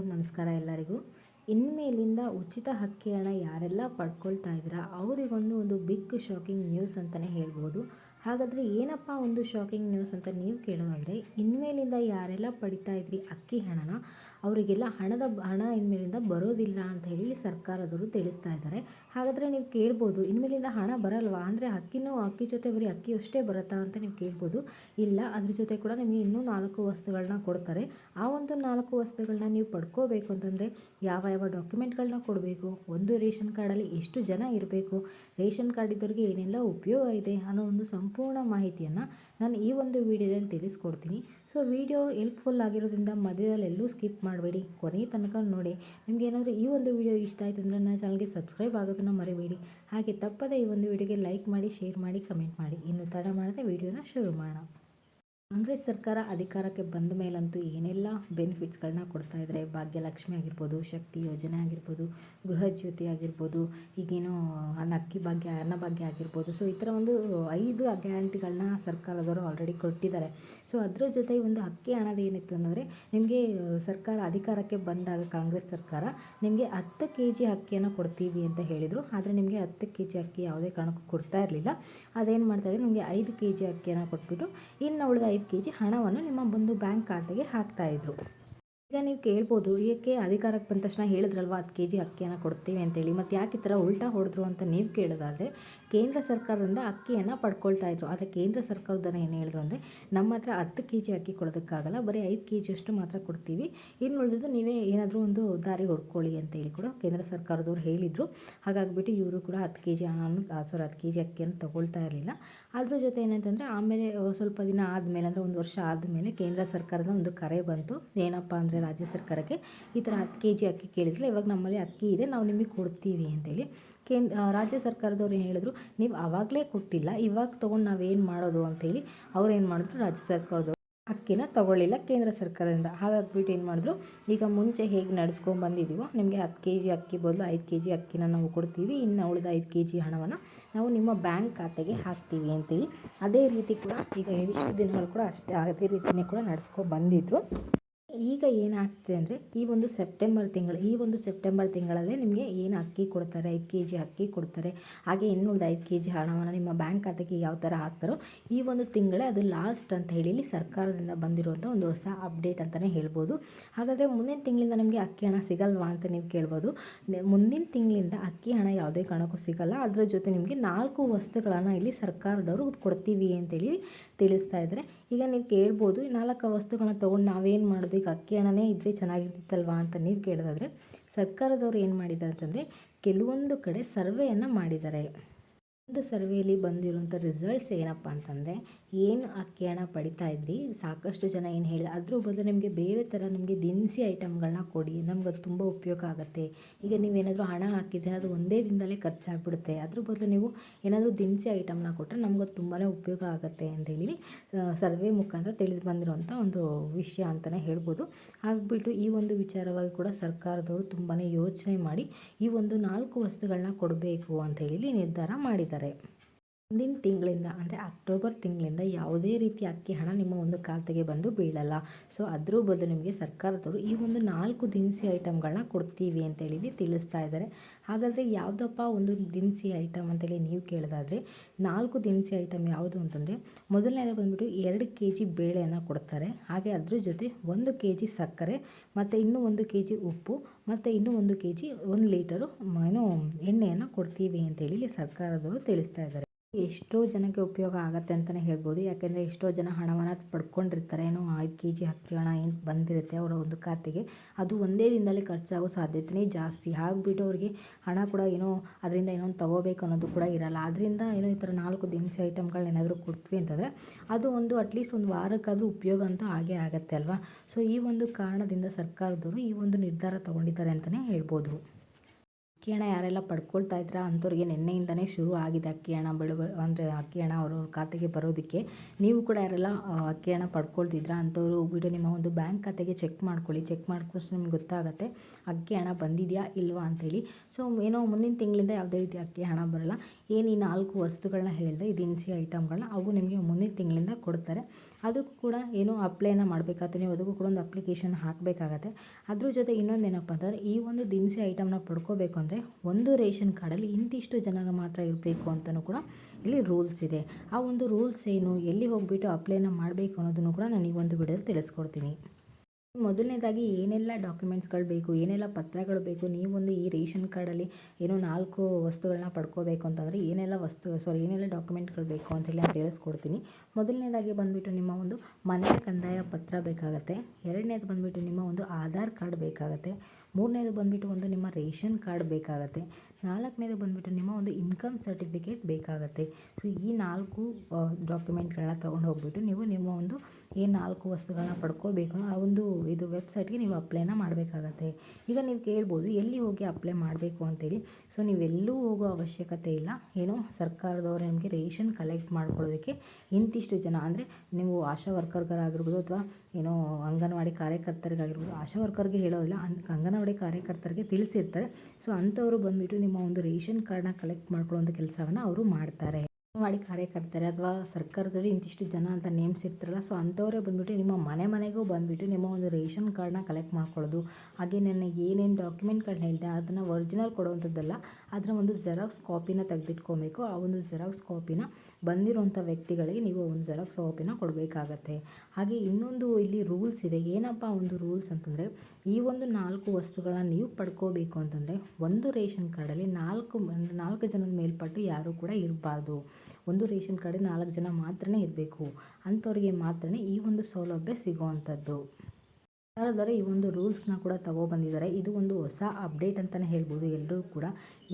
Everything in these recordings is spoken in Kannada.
ನಮಸ್ಕಾರ ಎಲ್ಲರಿಗೂ. ಇನ್ಮೇಲಿಂದ ಉಚಿತ ಹಕ್ಕಿ ಹಣ ಯಾರೆಲ್ಲ ಪಡ್ಕೊಳ್ತಾ ಇದ್ದೀರಾ, ಅವರಿಗೊಂದು ಒಂದು ಬಿಗ್ ಶಾಕಿಂಗ್ ನ್ಯೂಸ್ ಅಂತಲೇ ಹೇಳ್ಬೋದು. ಹಾಗಾದರೆ ಏನಪ್ಪ ಒಂದು ಶಾಕಿಂಗ್ ನ್ಯೂಸ್ ಅಂತ ನೀವು ಕೇಳೋದಾದರೆ ಇನ್ಮೇಲಿಂದ ಯಾರೆಲ್ಲ ಪಡಿತಾ ಇದ್ರಿ ಅಕ್ಕಿ ಹಣನ, ಅವರಿಗೆಲ್ಲ ಹಣದ ಹಣ ಇನ್ಮೇಲಿಂದ ಬರೋದಿಲ್ಲ ಅಂತ ಹೇಳಿ ಸರ್ಕಾರದವರು ತಿಳಿಸ್ತಾ ಇದ್ದಾರೆ. ಹಾಗಾದರೆ ನೀವು ಕೇಳ್ಬೋದು, ಇನ್ಮೇಲಿಂದ ಹಣ ಬರಲ್ವಾ? ಅಂದರೆ ಅಕ್ಕಿನೂ ಅಕ್ಕಿ ಜೊತೆ ಬರೀ ಅಕ್ಕಿ ಅಷ್ಟೇ ಬರುತ್ತಾ ಅಂತ ನೀವು ಕೇಳ್ಬೋದು. ಇಲ್ಲ, ಅದ್ರ ಜೊತೆ ಕೂಡ ನಿಮಗೆ ಇನ್ನೂ ನಾಲ್ಕು ವಸ್ತುಗಳನ್ನ ಕೊಡ್ತಾರೆ. ಆ ಒಂದು ನಾಲ್ಕು ವಸ್ತುಗಳನ್ನ ನೀವು ಪಡ್ಕೋಬೇಕು ಅಂತಂದರೆ ಯಾವ ಯಾವ ಡಾಕ್ಯುಮೆಂಟ್ಗಳನ್ನ ಕೊಡಬೇಕು? ಒಂದು ರೇಷನ್ ಕಾರ್ಡಲ್ಲಿ ಎಷ್ಟು ಜನ ಇರಬೇಕು? ರೇಷನ್ ಕಾರ್ಡ್ ಇದ್ದವ್ರಿಗೆ ಏನೆಲ್ಲ ಉಪಯೋಗ ಇದೆ ಅನ್ನೋ ಒಂದು ಸಂಪೂರ್ಣ ಮಾಹಿತಿಯನ್ನು ನಾನು ಈ ಒಂದು ವಿಡಿಯೋದಲ್ಲಿ ತಿಳಿಸ್ಕೊಡ್ತೀನಿ. ಸೊ ವಿಡಿಯೋ ಹೆಲ್ಪ್ಫುಲ್ ಆಗಿರೋದ್ರಿಂದ ಮಧ್ಯದಲ್ಲಿ ಎಲ್ಲೂ ಸ್ಕಿಪ್ ಮಾಡಬೇಡಿ. ಕೊನೆಯ ತನಕ ನೋಡಿ. ನಿಮ್ಗೆ ಏನಾದರೂ ಈ ಒಂದು ವಿಡಿಯೋ ಇಷ್ಟ ಆಯಿತು ಅಂದರೆ ನನ್ನ ಚಾನಲ್ಗೆ ಸಬ್ಸ್ಕ್ರೈಬ್ ಆಗೋದನ್ನು ಮರಿಬೇಡಿ. ಹಾಗೆ ತಪ್ಪದೇ ಈ ಒಂದು ವಿಡಿಯೋಗೆ ಲೈಕ್ ಮಾಡಿ ಶೇರ್ ಮಾಡಿ ಕಮೆಂಟ್ ಮಾಡಿ. ಇನ್ನು ತಡ ಮಾಡದೆ ವಿಡಿಯೋನ ಶುರು ಮಾಡೋಣ. ಕಾಂಗ್ರೆಸ್ ಸರ್ಕಾರ ಅಧಿಕಾರಕ್ಕೆ ಬಂದ ಮೇಲಂತೂ ಏನೆಲ್ಲ ಬೆನಿಫಿಟ್ಸ್ಗಳನ್ನ ಕೊಡ್ತಾ ಇದ್ದಾರೆ ಭಾಗ್ಯಲಕ್ಷ್ಮಿ ಆಗಿರ್ಬೋದು, ಶಕ್ತಿ ಯೋಜನೆ ಆಗಿರ್ಬೋದು ಗೃಹಜ್ಯೋತಿ ಆಗಿರ್ಬೋದು, ಈಗೇನು ಅನ್ನ ಅಕ್ಕಿ ಭಾಗ್ಯ, ಅನ್ನ ಭಾಗ್ಯ ಆಗಿರ್ಬೋದು ಸೊ ಈ ಥರ ಒಂದು ಐದು ಗ್ಯಾರಂಟಿಗಳನ್ನ ಸರ್ಕಾರದವರು ಆಲ್ರೆಡಿ ಕೊಟ್ಟಿದ್ದಾರೆ. ಸೊ ಅದರ ಜೊತೆ ಒಂದು ಅಕ್ಕಿ ಹಣದ ಏನಿತ್ತು ಅಂದರೆ, ನಿಮಗೆ ಸರ್ಕಾರ ಅಧಿಕಾರಕ್ಕೆ ಬಂದಾಗ ಕಾಂಗ್ರೆಸ್ ಸರ್ಕಾರ ನಿಮಗೆ ಹತ್ತು ಕೆ ಜಿ ಅಕ್ಕಿಯನ್ನು ಕೊಡ್ತೀವಿ ಅಂತ ಹೇಳಿದರು. ಆದರೆ ನಿಮಗೆ ಹತ್ತು ಕೆ ಜಿ ಅಕ್ಕಿ ಯಾವುದೇ ಕಾರಣಕ್ಕೂ ಕೊಡ್ತಾ ಇರಲಿಲ್ಲ. ಅದೇನು ಮಾಡ್ತಾಯಿದ್ರು ನಿಮಗೆ ಐದು ಕೆ ಜಿ ಅಕ್ಕಿಯನ್ನು ಕೊಟ್ಬಿಟ್ಟು, ಇನ್ನು ಉಳಿದ ಐದು ಕೆ ಜಿ ಹಣವನ್ನು ನಿಮ್ಮ ಬಂದು ಬ್ಯಾಂಕ್ ಖಾತೆಗೆ ಹಾಕ್ತಾಯಿದ್ರು ಈಗ ನೀವು ಕೇಳ್ಬೋದು, ಏಕೆ ಅಧಿಕಾರಕ್ಕೆ ಬಂದ ತಕ್ಷಣ ಹೇಳಿದ್ರಲ್ವ ಹತ್ತು ಕೆ ಜಿ ಅಕ್ಕಿಯನ್ನು ಕೊಡ್ತೀವಿ ಅಂತೇಳಿ ಮತ್ತು ಯಾಕೆ ಈ ಥರ ಉಲ್ಟಾ ಹೊಡೆದ್ರು ಅಂತ ನೀವು ಕೇಳೋದಾದರೆ, ಕೇಂದ್ರ ಸರ್ಕಾರದಿಂದ ಅಕ್ಕಿಯನ್ನು ಪಡ್ಕೊಳ್ತಾ ಇದ್ರು. ಆದರೆ ಕೇಂದ್ರ ಸರ್ಕಾರದನ್ನು ಏನು ಹೇಳಿದ್ರು ಅಂದರೆ, ನಮ್ಮ ಹತ್ರ ಹತ್ತು ಕೆ ಜಿ ಅಕ್ಕಿ ಕೊಡೋದಕ್ಕಾಗಲ್ಲ, ಬರೀ ಐದು ಕೆ ಜಿಯಷ್ಟು ಮಾತ್ರ ಕೊಡ್ತೀವಿ. ಇನ್ನು ಉಳಿದಿದ್ದು ನೀವೇ ಏನಾದರೂ ಒಂದು ದಾರಿ ಹೊಡ್ಕೊಳ್ಳಿ ಅಂತೇಳಿ ಕೂಡ ಕೇಂದ್ರ ಸರ್ಕಾರದವ್ರು ಹೇಳಿದರು. ಹಾಗಾಗಿಬಿಟ್ಟು ಇವರು ಕೂಡ ಹತ್ತು ಕೆ ಜಿ ಹಣವನ್ನು ಸಾರಿ ಹತ್ತು ಕೆ ಜಿ ಅಕ್ಕಿಯನ್ನು ತೊಗೊಳ್ತಾ ಇರಲಿಲ್ಲ. ಅದ್ರ ಜೊತೆ ಏನಂತಂದರೆ ಆಮೇಲೆ ಸ್ವಲ್ಪ ದಿನ ಆದಮೇಲೆ, ಅಂದರೆ ಒಂದು ವರ್ಷ ಆದಮೇಲೆ ಕೇಂದ್ರ ಸರ್ಕಾರದ ಒಂದು ಕರೆ ಬಂತು. ಏನಪ್ಪ ಅಂದರೆ ರಾಜ್ಯ ಸರ್ಕಾರಕ್ಕೆ ಈ ಥರ ಹತ್ತು ಕೆ ಜಿ ಅಕ್ಕಿ ಕೇಳಿದ್ರೆ ಇವಾಗ ನಮ್ಮಲ್ಲಿ ಅಕ್ಕಿ ಇದೆ, ನಾವು ನಿಮಗೆ ಕೊಡ್ತೀವಿ ಅಂತೇಳಿ ಕೇಂದ್ರ ರಾಜ್ಯ ಸರ್ಕಾರದವ್ರು ಏನು ಹೇಳಿದ್ರು, ನೀವು ಆವಾಗಲೇ ಕೊಟ್ಟಿಲ್ಲ, ಇವಾಗ ತೊಗೊಂಡು ನಾವೇನು ಮಾಡೋದು ಅಂತೇಳಿ ಅವ್ರು ಏನು ಮಾಡಿದ್ರು, ರಾಜ್ಯ ಸರ್ಕಾರದವ್ರು ಅಕ್ಕಿನ ತಗೊಳ್ಳಿಲ್ಲ ಕೇಂದ್ರ ಸರ್ಕಾರದಿಂದ. ಹಾಗಾಗ್ಬಿಟ್ಟು ಏನು ಮಾಡಿದ್ರು, ಈಗ ಮುಂಚೆ ಹೇಗೆ ನಡೆಸ್ಕೊಂಡು ಬಂದಿದ್ದೀವೋ ನಿಮಗೆ ಹತ್ತು ಕೆ ಜಿ ಅಕ್ಕಿ ಬದಲು ಐದು ಕೆ ಜಿ ಅಕ್ಕಿನ ನಾವು ಕೊಡ್ತೀವಿ, ಇನ್ನು ಉಳಿದ ಐದು ಕೆ ಜಿ ಹಣವನ್ನು ನಾವು ನಿಮ್ಮ ಬ್ಯಾಂಕ್ ಖಾತೆಗೆ ಹಾಕ್ತೀವಿ ಅಂತೇಳಿ ಅದೇ ರೀತಿ ಕೂಡ ಈಗ ಇಷ್ಟು ದಿನಗಳು ಕೂಡ ಅಷ್ಟೇ, ಅದೇ ರೀತಿಯೇ ಕೂಡ ನಡೆಸ್ಕೊ ಬಂದಿದ್ದರು ಈಗ ಏನಾಗ್ತಿದೆ ಅಂದರೆ ಈ ಒಂದು ಸೆಪ್ಟೆಂಬರ್ ತಿಂಗಳು, ಈ ಒಂದು ಸೆಪ್ಟೆಂಬರ್ ತಿಂಗಳಲ್ಲೇ ನಿಮಗೆ ಏನು ಅಕ್ಕಿ ಕೊಡ್ತಾರೆ? ಐದು ಕೆ ಜಿ ಅಕ್ಕಿ ಕೊಡ್ತಾರೆ. ಹಾಗೆ ಇನ್ನುಳಿದ ಐದು ಕೆ ಜಿ ಹಣವನ್ನು ನಿಮ್ಮ ಬ್ಯಾಂಕ್ ಖಾತೆಗೆ ಯಾವ ಥರ ಹಾಕ್ತಾರೋ ಈ ಒಂದು ತಿಂಗಳೇ ಅದು ಲಾಸ್ಟ್ ಅಂತ ಹೇಳಿ ಇಲ್ಲಿ ಸರ್ಕಾರದಿಂದ ಬಂದಿರುವಂಥ ಒಂದು ಹೊಸ ಅಪ್ಡೇಟ್ ಅಂತಲೇ ಹೇಳ್ಬೋದು. ಹಾಗಾದರೆ ಮುಂದಿನ ತಿಂಗಳಿಂದ ನಮಗೆ ಅಕ್ಕಿ ಹಣ ಸಿಗಲ್ವಾ ಅಂತ ನೀವು ಕೇಳ್ಬೋದು. ಮುಂದಿನ ತಿಂಗಳಿಂದ ಅಕ್ಕಿ ಹಣ ಯಾವುದೇ ಕಾರಣಕ್ಕೂ ಸಿಗಲ್ಲ. ಅದರ ಜೊತೆ ನಿಮಗೆ ನಾಲ್ಕು ವಸ್ತುಗಳನ್ನು ಇಲ್ಲಿ ಸರ್ಕಾರದವರು ಕೊಡ್ತೀವಿ ಅಂತೇಳಿ ತಿಳಿಸ್ತಾ ಇದ್ದಾರೆ. ಈಗ ನೀವು ಕೇಳ್ಬೋದು ನಾಲ್ಕು ವಸ್ತುಗಳನ್ನ ತೊಗೊಂಡು ನಾವೇನು ಮಾಡೋದು? ಈಗ ಅಕ್ಕಿ ಹಣನೇ ಇದ್ದರೆ ಚೆನ್ನಾಗಿರ್ತಿತ್ತಲ್ವಾ ಅಂತ ನೀವು ಕೇಳೋದಾದರೆ ಸರ್ಕಾರದವರು ಏನು ಮಾಡಿದ್ದಾರೆ ಅಂತಂದರೆ ಕೆಲವೊಂದು ಕಡೆ ಸರ್ವೆಯನ್ನು ಮಾಡಿದ್ದಾರೆ. ಒಂದು ಸರ್ವೆಯಲ್ಲಿ ಬಂದಿರುವಂಥ ರಿಸಲ್ಟ್ಸ್ ಏನಪ್ಪ ಅಂತಂದರೆ, ಏನು ಅಕ್ಕಿ ಹಣ ಪಡಿತಾ ಇದ್ರಿ? ಸಾಕಷ್ಟು ಜನ ಏನು ಹೇಳಿ ಅದ್ರ ಬದಲು ನಿಮಗೆ ಬೇರೆ ಥರ ನಿಮಗೆ ದಿನಸಿ ಐಟಮ್ಗಳನ್ನ ಕೊಡಿ, ನಮ್ಗೆ ಅದು ತುಂಬ ಉಪಯೋಗ ಆಗುತ್ತೆ. ಈಗ ನೀವೇನಾದರೂ ಹಣ ಹಾಕಿದರೆ ಅದು ಒಂದೇ ದಿನದಲ್ಲೇ ಖರ್ಚಾಗ್ಬಿಡುತ್ತೆ. ಅದ್ರ ಬದಲು ನೀವು ಏನಾದರೂ ದಿನಸಿ ಐಟಮ್ನ ಕೊಟ್ಟರೆ ನಮ್ಗೆ ಅದು ತುಂಬಾ ಉಪಯೋಗ ಆಗುತ್ತೆ ಅಂತೇಳಿ ಸರ್ವೆ ಮುಖಾಂತರ ತಿಳಿದು ಬಂದಿರುವಂಥ ಒಂದು ವಿಷಯ ಅಂತಲೇ ಹೇಳ್ಬೋದು. ಆಗಿಬಿಟ್ಟು ಈ ಒಂದು ವಿಚಾರವಾಗಿ ಕೂಡ ಸರ್ಕಾರದವರು ತುಂಬಾ ಯೋಚನೆ ಮಾಡಿ ಈ ಒಂದು ನಾಲ್ಕು ವಸ್ತುಗಳನ್ನ ಕೊಡಬೇಕು ಅಂತೇಳಿ ನಿರ್ಧಾರ ಮಾಡಿದ್ದಾರೆ ಇದ್ದಾರೆ ಮುಂದಿನ ತಿಂಗಳಿಂದ, ಅಂದರೆ ಅಕ್ಟೋಬರ್ ತಿಂಗಳಿಂದ ಯಾವುದೇ ರೀತಿ ಅಕ್ಕಿ ಹಣ ನಿಮ್ಮ ಒಂದು ಖಾತೆಗೆ ಬಂದು ಬೀಳಲ್ಲ. ಸೊ ಅದ್ರ ಬದಲು ನಿಮಗೆ ಸರ್ಕಾರದವರು ಈ ಒಂದು ನಾಲ್ಕು ದಿನಸಿ ಐಟಮ್ಗಳನ್ನ ಕೊಡ್ತೀವಿ ಅಂತೇಳಿ ತಿಳಿಸ್ತಾ ಇದ್ದಾರೆ. ಹಾಗಾದರೆ ಯಾವುದಪ್ಪ ಒಂದು ದಿನಸಿ ಐಟಮ್ ಅಂತೇಳಿ ನೀವು ಕೇಳೋದಾದರೆ, ನಾಲ್ಕು ದಿನಸಿ ಐಟಮ್ ಯಾವುದು ಅಂತಂದರೆ ಮೊದಲನೇದು ಬಂದುಬಿಟ್ಟು ಎರಡು ಕೆ ಜಿ ಬೇಳೆಯನ್ನು ಕೊಡ್ತಾರೆ. ಹಾಗೆ ಅದ್ರ ಜೊತೆ ಒಂದು ಕೆ ಜಿ ಸಕ್ಕರೆ, ಮತ್ತು ಇನ್ನೂ ಒಂದು ಕೆ ಜಿ ಉಪ್ಪು, ಮತ್ತು ಇನ್ನೂ ಒಂದು ಕೆ ಜಿ ಒಂದು ಲೀಟರು ಏನು ಎಣ್ಣೆಯನ್ನು ಕೊಡ್ತೀವಿ ಅಂತೇಳಿ ಸರ್ಕಾರದವರು ತಿಳಿಸ್ತಾ ಇದ್ದಾರೆ. ಎಷ್ಟೋ ಜನಕ್ಕೆ ಉಪಯೋಗ ಆಗುತ್ತೆ ಅಂತಲೇ ಹೇಳ್ಬೋದು. ಯಾಕೆಂದರೆ ಎಷ್ಟೋ ಜನ ಹಣವನ್ನು ಪಡ್ಕೊಂಡಿರ್ತಾರೆ. ಏನೋ ಐದು ಕೆ ಜಿ ಅಕ್ಕಿ ಹಣ ಏನು ಬಂದಿರುತ್ತೆ ಅವರ ಒಂದು ಖಾತೆಗೆ. ಅದು ಒಂದೇ ದಿನದಲ್ಲಿ ಖರ್ಚಾಗೋ ಸಾಧ್ಯತೆಯೇ ಜಾಸ್ತಿ. ಆಗಿಬಿಟ್ಟು ಅವರಿಗೆ ಹಣ ಕೂಡ ಏನೋ ಅದರಿಂದ ಏನೋ ತೊಗೋಬೇಕು ಅನ್ನೋದು ಕೂಡ ಇರಲ್ಲ. ಅದರಿಂದ ಏನೋ ಈ ಥರ ನಾಲ್ಕು ದಿನಸಿ ಐಟಮ್ಗಳನ್ನ ಏನಾದರೂ ಕೊಡ್ತೀವಿ ಅಂತಂದರೆ ಅದು ಒಂದು ಅಟ್ಲೀಸ್ಟ್ ಒಂದು ವಾರಕ್ಕಾದರೂ ಉಪಯೋಗ ಅಂತೂ ಆಗೇ ಆಗುತ್ತೆ ಅಲ್ವಾ? ಸೊ ಈ ಒಂದು ಕಾರಣದಿಂದ ಸರ್ಕಾರದವರು ಈ ಒಂದು ನಿರ್ಧಾರ ತೊಗೊಂಡಿದ್ದಾರೆ ಅಂತಲೇ ಹೇಳ್ಬೋದು. ಅಕ್ಕಿ ಹಣ ಯಾರೆಲ್ಲ ಪಡ್ಕೊಳ್ತಾ ಇದ್ರ ಅಂಥವ್ರಿಗೆ ನಿನ್ನೆಯಿಂದನೇ ಶುರು ಆಗಿದೆ ಅಕ್ಕಿ ಹಣ ಬೆಳೆ ಅಂದರೆ ಅಕ್ಕಿ ಹಣ ಅವ್ರವ್ರ ಖಾತೆಗೆ ಬರೋದಕ್ಕೆ. ನೀವು ಕೂಡ ಯಾರೆಲ್ಲ ಅಕ್ಕಿ ಹಣ ಪಡ್ಕೊಳ್ತಿದ್ರ ಅಂಥವ್ರು ವಿಡಿಯೋ ನಿಮ್ಮ ಒಂದು ಬ್ಯಾಂಕ್ ಖಾತೆಗೆ ಚೆಕ್ ಮಾಡ್ಕೊಳ್ಳಿ. ಚೆಕ್ ಮಾಡ್ಕೊಂಡು ನಿಮ್ಗೆ ಗೊತ್ತಾಗುತ್ತೆ ಅಕ್ಕಿ ಹಣ ಬಂದಿದೆಯಾ ಇಲ್ವಾ ಅಂಥೇಳಿ ಸೊ, ಏನೋ ಮುಂದಿನ ತಿಂಗಳಿಂದ ಯಾವುದೇ ರೀತಿ ಅಕ್ಕಿ ಹಣ ಬರೋಲ್ಲ. ಏನು ಈ ನಾಲ್ಕು ವಸ್ತುಗಳನ್ನ ಹೇಳಿದೆ ಈ ದಿನಸಿ ಐಟಮ್ಗಳನ್ನ ಅವು ನಿಮಗೆ ಮುಂದಿನ ತಿಂಗಳಿಂದ ಕೊಡ್ತಾರೆ. ಅದಕ್ಕೂ ಕೂಡ ಏನೋ ಅಪ್ಲೈನ ಮಾಡಬೇಕಾಗುತ್ತೆ. ನೀವು ಅದಕ್ಕೂ ಕೂಡ ಒಂದು ಅಪ್ಲಿಕೇಶನ್ ಹಾಕಬೇಕಾಗತ್ತೆ. ಅದ್ರ ಜೊತೆ ಇನ್ನೊಂದು ಏನಪ್ಪ ಅಂದರೆ ಈ ಒಂದು ದಿನಸಿ ಐಟಮ್ನ ಪಡ್ಕೋಬೇಕು ಅಂದರೆ ಒಂದು ರೇಷನ್ ಕಾರ್ಡಲ್ಲಿ ಇಂತಿಷ್ಟು ಜನ ಮಾತ್ರ ಇರಬೇಕು ಅಂತಲೂ ಕೂಡ ಇಲ್ಲಿ ರೂಲ್ಸ್ ಇದೆ. ಆ ಒಂದು ರೂಲ್ಸ್ ಏನು ಎಲ್ಲಿ ಹೋಗಿಬಿಟ್ಟು ಅಪ್ಲೈನ ಮಾಡಬೇಕು ಅನ್ನೋದನ್ನು ಕೂಡ ನಾನು ಈ ಒಂದು ವಿಡಿಯೋದಲ್ಲಿ ತಿಳಿಸ್ಕೊಡ್ತೀನಿ. ಮೊದಲನೇದಾಗಿ ಏನೆಲ್ಲ ಡಾಕ್ಯುಮೆಂಟ್ಸ್ಗಳು ಬೇಕು, ಏನೆಲ್ಲ ಪತ್ರಗಳು ಬೇಕು, ನೀವೊಂದು ಈ ರೇಷನ್ ಕಾರ್ಡಲ್ಲಿ ಏನೋ ನಾಲ್ಕು ವಸ್ತುಗಳನ್ನ ಪಡ್ಕೋಬೇಕು ಅಂತಂದರೆ ಏನೆಲ್ಲ ವಸ್ತು ಸಾರಿ ಏನೆಲ್ಲ ಡಾಕ್ಯುಮೆಂಟ್ಗಳು ಬೇಕು ಅಂತೇಳಿ ನಾನು ತಿಳಿಸ್ಕೊಡ್ತೀನಿ. ಮೊದಲನೇದಾಗಿ ಬಂದುಬಿಟ್ಟು ನಿಮ್ಮ ಒಂದು ಮನೆಯ ಕಂದಾಯ ಪತ್ರ ಬೇಕಾಗುತ್ತೆ. ಎರಡನೇದು ಬಂದುಬಿಟ್ಟು ನಿಮ್ಮ ಒಂದು ಆಧಾರ್ ಕಾರ್ಡ್ ಬೇಕಾಗುತ್ತೆ. ಮೂರನೇದು ಬಂದುಬಿಟ್ಟು ಒಂದು ನಿಮ್ಮ ರೇಷನ್ ಕಾರ್ಡ್ ಬೇಕಾಗತ್ತೆ. ನಾಲ್ಕನೇದು ಬಂದುಬಿಟ್ಟು ನಿಮ್ಮ ಒಂದು ಇನ್ಕಮ್ ಸರ್ಟಿಫಿಕೇಟ್ ಬೇಕಾಗುತ್ತೆ. ಸೊ ಈ ನಾಲ್ಕು ಡಾಕ್ಯುಮೆಂಟ್ಗಳನ್ನ ತೊಗೊಂಡು ಹೋಗ್ಬಿಟ್ಟು ನೀವು ನಿಮ್ಮ ಒಂದು ಏನು ನಾಲ್ಕು ವಸ್ತುಗಳನ್ನ ಪಡ್ಕೋಬೇಕು. ಆ ಒಂದು ಇದು ವೆಬ್ಸೈಟ್ಗೆ ನೀವು ಅಪ್ಲೈನ ಮಾಡಬೇಕಾಗತ್ತೆ. ಈಗ ನೀವು ಕೇಳ್ಬೋದು, ಎಲ್ಲಿ ಹೋಗಿ ಅಪ್ಲೈ ಮಾಡಬೇಕು ಅಂತೇಳಿ. ಸೊ ನೀವೆಲ್ಲೂ ಹೋಗೋ ಅವಶ್ಯಕತೆ ಇಲ್ಲ. ಏನು, ಸರ್ಕಾರದವರು ನಿಮಗೆ ರೇಷನ್ ಕಲೆಕ್ಟ್ ಮಾಡ್ಕೊಳ್ಳೋದಕ್ಕೆ ಇಂತಿಷ್ಟು ಜನ, ಅಂದರೆ ನೀವು ಆಶಾ ವರ್ಕರ್ಗಾಗಿರ್ಬೋದು ಅಥವಾ ಏನೋ ಅಂಗನವಾಡಿ ಕಾರ್ಯಕರ್ತರಿಗಾಗಿರ್ಬೋದು, ಆಶಾ ವರ್ಕರ್ಗೆ ಹೇಳೋದಿಲ್ಲ ಅಂಗನವಾಡಿ ಕಾರ್ಯಕರ್ತರಿಗೆ ತಿಳಿಸಿರ್ತಾರೆ. ಸೊ ಅಂಥವರು ಬಂದುಬಿಟ್ಟು ನಿಮ್ಮ ಒಂದು ರೇಷನ್ ಕಾರ್ಡ್ನ ಕಲೆಕ್ಟ್ ಮಾಡ್ಕೊಳ್ಳೋ ಕೆಲಸವನ್ನು ಅವರು ಮಾಡ್ತಾರೆ. ಮಾಡಿ ಕಾರ್ಯಕರ್ತರೆ ಅಥವಾ ಸರ್ಕಾರದಲ್ಲಿ ಇಂತಿಷ್ಟು ಜನ ಅಂತ ನೇಮ್ಸ್ ಇರ್ತಾರಲ್ಲ ಸೊ ಅಂಥವರೇ ಬಂದುಬಿಟ್ಟು ನಿಮ್ಮ ಮನೆ ಮನೆಗೂ ಬಂದುಬಿಟ್ಟು ನಿಮ್ಮ ಒಂದು ರೇಷನ್ ಕಾರ್ಡ್ನ ಕಲೆಕ್ಟ್ ಮಾಡ್ಕೊಳ್ಳೋದು, ಹಾಗೆ ನನಗೆ ಏನೇನು ಡಾಕ್ಯುಮೆಂಟ್ಗಳನ್ನ ಹೇಳಿದೆ ಅದನ್ನು ಒರಿಜಿನಲ್ ಕೊಡುವಂಥದ್ದಲ್ಲ ಅದರ ಒಂದು ಜೆರಾಕ್ಸ್ ಕಾಪಿನ ತೆಗೆದಿಟ್ಕೊಬೇಕು. ಆ ಒಂದು ಜೆರಾಕ್ಸ್ ಕಾಪಿನ ಬಂದಿರುವಂಥ ವ್ಯಕ್ತಿಗಳಿಗೆ ನೀವು ಒಂದು ಜೆರಾಕ್ಸ್ ಕಾಪಿನ ಕೊಡಬೇಕಾಗತ್ತೆ. ಹಾಗೆ ಇನ್ನೊಂದು ಇಲ್ಲಿ ರೂಲ್ಸ್ ಇದೆ. ಏನಪ್ಪ ಒಂದು ರೂಲ್ಸ್ ಅಂತಂದರೆ, ಈ ಒಂದು ನಾಲ್ಕು ವಸ್ತುಗಳನ್ನ ನೀವು ಪಡ್ಕೋಬೇಕು ಅಂತಂದರೆ, ಒಂದು ರೇಷನ್ ಕಾರ್ಡಲ್ಲಿ ನಾಲ್ಕು ನಾಲ್ಕು ಜನದ ಮೇಲ್ಪಟ್ಟು ಯಾರೂ ಕೂಡ ಇರಬಾರ್ದು. ಒಂದು ರೇಷನ್ ಕಾರ್ಡ್ ನಾಲ್ಕು ಜನ ಮಾತ್ರನೇ ಇರಬೇಕು. ಅಂಥವ್ರಿಗೆ ಮಾತ್ರನೇ ಈ ಒಂದು ಸೌಲಭ್ಯ ಸಿಗುವಂಥದ್ದು. ಸರ್ಕಾರದವರು ಈ ಒಂದು ರೂಲ್ಸ್ನ ಕೂಡ ತಗೊಬಂದಿದ್ದಾರೆ. ಇದು ಒಂದು ಹೊಸ ಅಪ್ಡೇಟ್ ಅಂತಲೇ ಹೇಳ್ಬೋದು ಎಲ್ಲರೂ ಕೂಡ.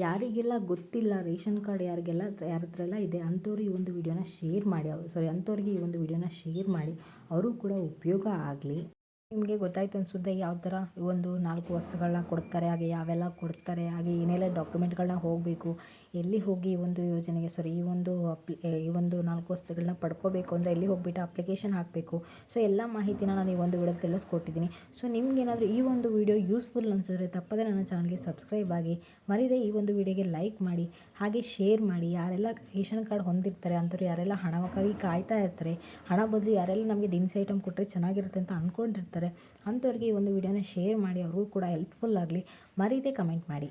ಯಾರಿಗೆಲ್ಲ ಗೊತ್ತಿಲ್ಲ, ರೇಷನ್ ಕಾರ್ಡ್ ಯಾರಿಗೆಲ್ಲ ಯಾರ ಹತ್ರ ಎಲ್ಲ ಇದೆ ಅಂಥವ್ರು ಈ ಒಂದು ವಿಡಿಯೋನ ಶೇರ್ ಮಾಡಿ ಸಾರಿ ಅಂಥವ್ರಿಗೆ ಈ ಒಂದು ವಿಡಿಯೋನ ಶೇರ್ ಮಾಡಿ ಅವರು ಕೂಡ ಉಪಯೋಗ ಆಗಲಿ. ನಿಮಗೆ ಗೊತ್ತಾಯ್ತು ಅನಿಸುತ್ತೆ ಯಾವ ಥರ ಒಂದು ನಾಲ್ಕು ವಸ್ತುಗಳನ್ನ ಕೊಡ್ತಾರೆ, ಹಾಗೆ ಯಾವೆಲ್ಲ ಕೊಡ್ತಾರೆ, ಹಾಗೆ ಏನೆಲ್ಲ ಡಾಕ್ಯುಮೆಂಟ್ಗಳನ್ನ ಹೋಗಬೇಕು ಎಲ್ಲಿ ಹೋಗಿ ಈ ಒಂದು ಯೋಜನೆಗೆ ಸಾರಿ ಈ ಒಂದು ಅಪ್ಲಿ ಈ ಒಂದು ನಾಲ್ಕು ವಸ್ತುಗಳನ್ನ ಪಡ್ಕೋಬೇಕು ಅಂದರೆ ಎಲ್ಲಿ ಹೋಗಿಬಿಟ್ಟು ಅಪ್ಲಿಕೇಶನ್ ಹಾಕಬೇಕು? ಸೊ ಎಲ್ಲ ಮಾಹಿತಿನ ನಾನು ಈ ಒಂದು ವಿಡಿಯೋ ತಿಳಿಸ್ಕೊಟ್ಟಿದ್ದೀನಿ. ಸೊ ನಿಮಗೇನಾದರೂ ಈ ಒಂದು ವಿಡಿಯೋ ಯೂಸ್ಫುಲ್ ಅನಿಸಿದ್ರೆ ತಪ್ಪದೇ ನನ್ನ ಚಾನಲ್ಗೆ ಸಬ್ಸ್ಕ್ರೈಬ್ ಆಗಿ, ಮರಿದೆ ಈ ಒಂದು ವಿಡಿಯೋಗೆ ಲೈಕ್ ಮಾಡಿ, ಹಾಗೆ ಶೇರ್ ಮಾಡಿ. ಯಾರೆಲ್ಲ ರೇಷನ್ ಕಾರ್ಡ್ ಹೊಂದಿರ್ತಾರೆ, ಅಂಥವ್ರು ಯಾರೆಲ್ಲ ಹಣಕ್ಕಾಗಿ ಕಾಯ್ತಾ ಇರ್ತಾರೆ, ಹಣ ಬದಲು ಯಾರೆಲ್ಲ ನಮಗೆ ದಿನಸಿ ಐಟಮ್ ಕೊಟ್ಟರೆ ಚೆನ್ನಾಗಿರುತ್ತೆ ಅಂತ ಅಂದ್ಕೊಂಡಿರ್ತಾರೆ ಅಂಥವ್ರಿಗೆ ಈ ಒಂದು ವಿಡಿಯೋನ ಶೇರ್ ಮಾಡಿ, ಅವ್ರಿಗೂ ಕೂಡ ಹೆಲ್ಪ್ಫುಲ್ ಆಗಲಿ, ಮರೀದೆ ಕಮೆಂಟ್ ಮಾಡಿ.